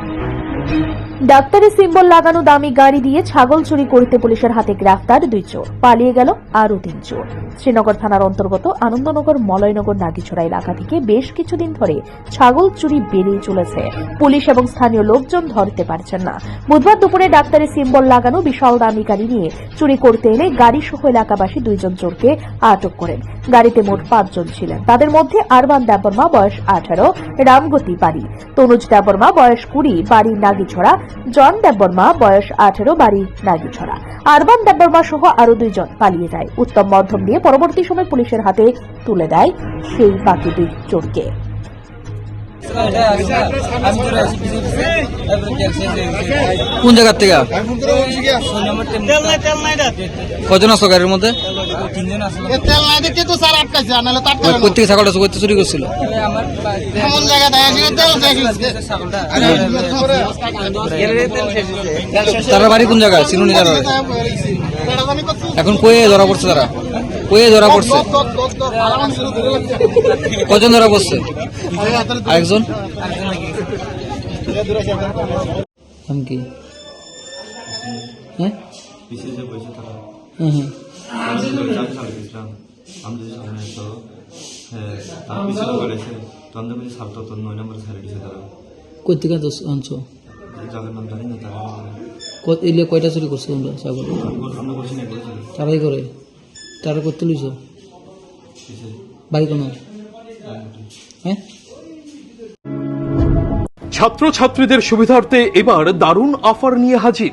thank you ডাক্তারি symbol লাগানো দামি গাড়ি দিয়ে ছাগল চুরি করতে পুলিশের হাতে গ্রেফতার দুই চোর। পালিয়ে গেল আরও তিন চোর। শ্রীনগর থানার অন্তর্গত আনন্দনগর, মলয়নগর, নাগিছড়া এলাকা থেকে বেশ কিছুদিন ধরে ছাগল চুরি বেড়েই চলেছে। পুলিশ এবং স্থানীয় লোকজন ধরতে পারছেন না। বুধবার দুপুরে ডাক্তারি সিম্বল লাগানো বিশাল দামি গাড়ি নিয়ে চুরি করতে এলে গাড়ি সহ এলাকাবাসী দুইজন চোরকে আটক করেন। গাড়িতে মোট পাঁচজন ছিলেন। তাদের মধ্যে আরবান দেববর্মা, বয়স আঠারো, রামগতি বাড়ি। তনুজ দেববর্মা, বয়স কুড়ি, বাড়ি নাগিছড়া জন দেববর্মা বয়স আঠারো বাড়ি নাগিছড়া। আরবান দেববর্মা সহ আরও দুইজন পালিয়ে যায়। উত্তম মধ্যম দিয়ে পরবর্তী সময় পুলিশের হাতে তুলে দেয় সেই বাকি দুই চোরকে। কোন জায়গার থেকে? কজন আছো গাড়ির মধ্যে? তেল নাই দেখে তো স্যার আটকাইছে নাহলে তার তেল কোথেকে ছাগলটা করতে চুরি করছিল? এমন জায়গা তেল তারা বাড়ি কোন জায়গায়? চিনুনি তারা এখন কয়ে ধরা পড়ছে তারা। কয়ে ধরা পড়ছে। কজন ধরা পড়ছে? আরেকজন? নাম কি? হ্যাঁ কোথেকে আনছো? এলে কয়টা চুরি করছ তোমরা তারাই করে। তারা করতে লইছ? বাড়ি কোনো হ্যাঁ? ছাত্রছাত্রীদের সুবিধার্থে এবার দারুণ অফার নিয়ে হাজির।